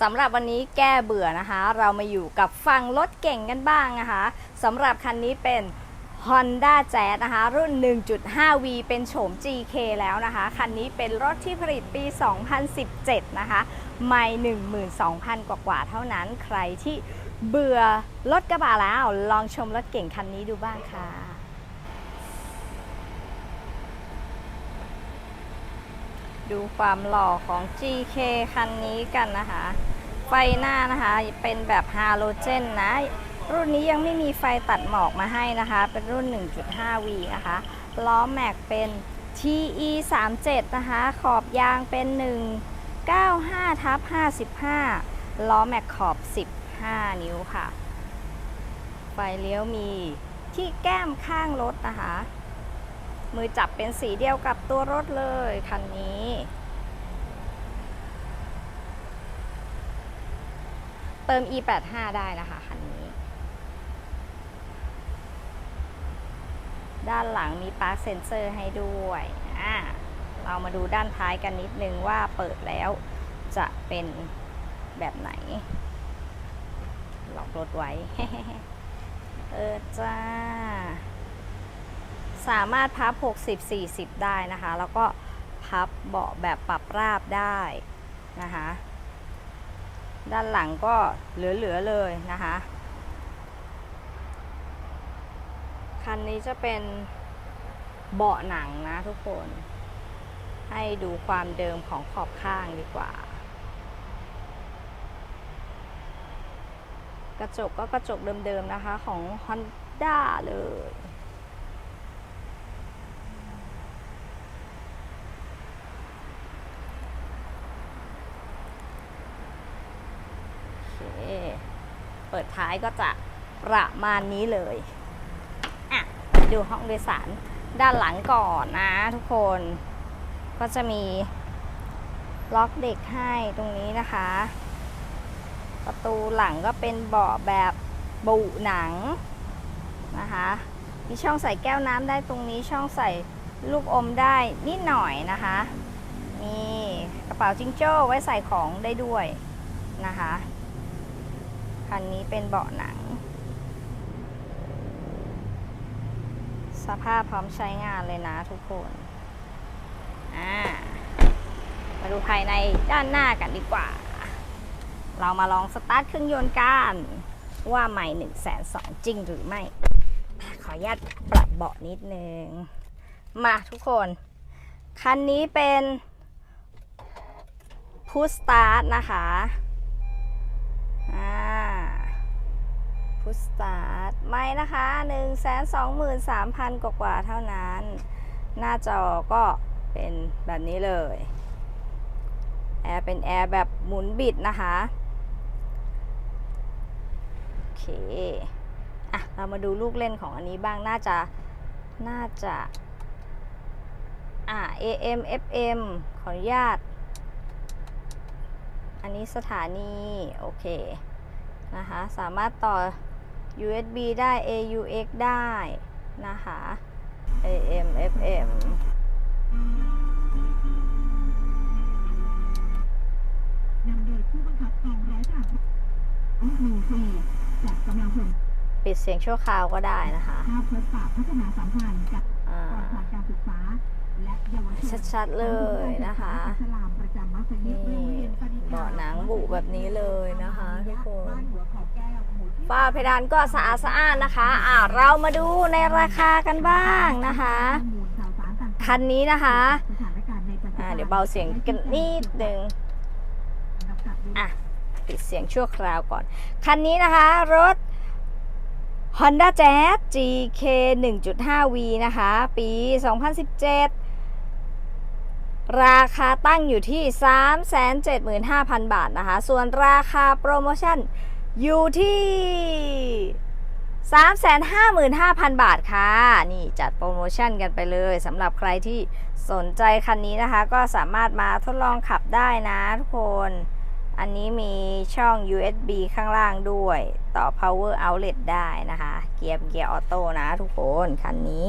สำหรับวันนี้แก้เบื่อนะคะ เรามาอยู่กับฟังรถเก่งกันบ้างนะคะสำหรับคันนี้เป็น Honda Jazz นะคะ รุ่น 1.5V เป็นโฉม GK แล้วนะคะ คันนี้เป็นรถที่ผลิตปี 2017 นะคะ ไม่12,000 กว่ากว่าๆเท่านั้น ใครที่เบื่อรถกระบะแล้ว ลองชมรถเก่งคันนี้ดูบ้างค่ะ ดูความหล่อของ GK คันนี้กันนะคะ ไฟหน้านะคะเป็นแบบฮาโลเจนนะ รุ่นนี้ยังไม่มีไฟตัดหมอกมาให้นะคะ เป็นรุ่น 1.5V นะคะ ล้อแม็กเป็น TE 37นะคะ ขอบยางเป็น 195ทับ55 ล้อแม็กขอบ 15 นิ้วค่ะ ไฟเลี้ยวมีที่แก้มข้างรถนะคะ มือจับเป็นสีเดียวกับตัวรถเลยคันนี้ เติม e85 ได้นะคะคันนี้ ด้านหลังมีปาร์คเซนเซอร์ให้ด้วยอ่าเรามาดูด้านท้ายกันนิดนึงว่าเปิดแล้วจะเป็นแบบไหนล็อกรถไว้ เออจ้า สามารถพับ 60 40 ได้นะคะ แล้วก็พับเบาะแบบปรับราบได้นะคะ ด้านหลังก็เหลือ ๆ เลยนะคะ คันนี้จะเป็นเบาะหนังนะทุกคน ให้ดูความเดิมของขอบข้างดีกว่า กระจกก็กระจกเดิม ๆ นะคะของ Honda เลย โอเค เปิดท้ายก็จะประมาณนี้เลยอะดูห้องโดยสารด้านหลังก่อนนะทุกคน ก็จะมีล็อกเด็กให้ตรงนี้นะคะ ประตูหลังก็เป็นเบาะแบบบุหนังนะคะมีช่องใส่แก้วน้ำได้ตรงนี้ช่องใส่ลูกอมได้นิดหน่อยนะคะ มีกระเป๋าจิงโจ้ไว้ใส่ของได้ด้วยนะคะ คันนี้เป็นเบาะหนัง สภาพพร้อมใช้งานเลยนะทุกคนมาดูภายในด้านหน้ากันดีกว่า เรามาลองสตาร์ทเครื่องยนต์กันว่าใหม่1นึ่งแสนสองจริงหรือไม่ ขออนุญาตปรับเบาะนิดนึง มาทุกคน คันนี้เป็นพุสตาร์ทนะคะ อ่า พุสตาร์ทไม่นะคะ1 2 3 0 0 0กว่ากว่าเท่านั้น หน้าจอก็เป็นแบบนี้เลย แอร์เป็นแอร์แบบหมุนบิดนะคะ โอเค อะ เรามาดูลูกเล่นของอันนี้บ้าง น่าจะ น่าจะ อ่า AM FM ขออนุญาต อันนี้สถานี โอเคนะคะสามารถต่อ USB ได้ AUX ได้ นะคะ AM FM นำโดยผู้บังคับกองร้อยปราบหนึ่งสี่จัดกำลังพลปิดเสียงชั่วคราวก็ได้นะคะภาพเพื่อฝ่าพัฒนาสัมพันธ์กับอ่ากองผ่านการศึกษา และเยาวชนชัดๆเลยนะคะอิสลามประจำมัสยิดโรงเรียนปณิธเบาะหนังบุแบบนี้เลยนะคะทุกคน ฝ้าเพดานก็สะอาดสะอ้านนะคะอ่าเรามาดูในราคากันบ้างนะคะ คันนี้นะคะอ่าเดี๋ยวเบาเสียงกันนิดหนึงอะปิดเสียงชั่วคราวก่อน คันนี้นะคะรถ Honda Jazz GK 1.5V นะคะ ปี 2017 ราคาตั้งอยู่ที่ 375,000 บาทนะคะ ส่วนราคาโปรโมชั่น อยู่ที่ 355,000 บาทค่ะ นี่จัดโปรโมชั่นกันไปเลยสำหรับใครที่สนใจคันนี้นะคะ ก็สามารถมาทดลองขับได้นะทุกคน อันนี้มีช่อง USB ข้างล่างด้วย ต่อ power outlet ได้นะคะ เกียร์เกียร์ออโต้นะทุกคน คันนี้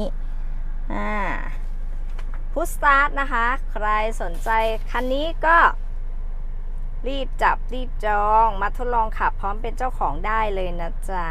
อ่าพุ s สตาร์ทนะคะ ใครสนใจคันนี้ก็ รีบจับรีบจอง มาทดลองขับพร้อมเป็นเจ้าของได้เลยนะจ๊ะ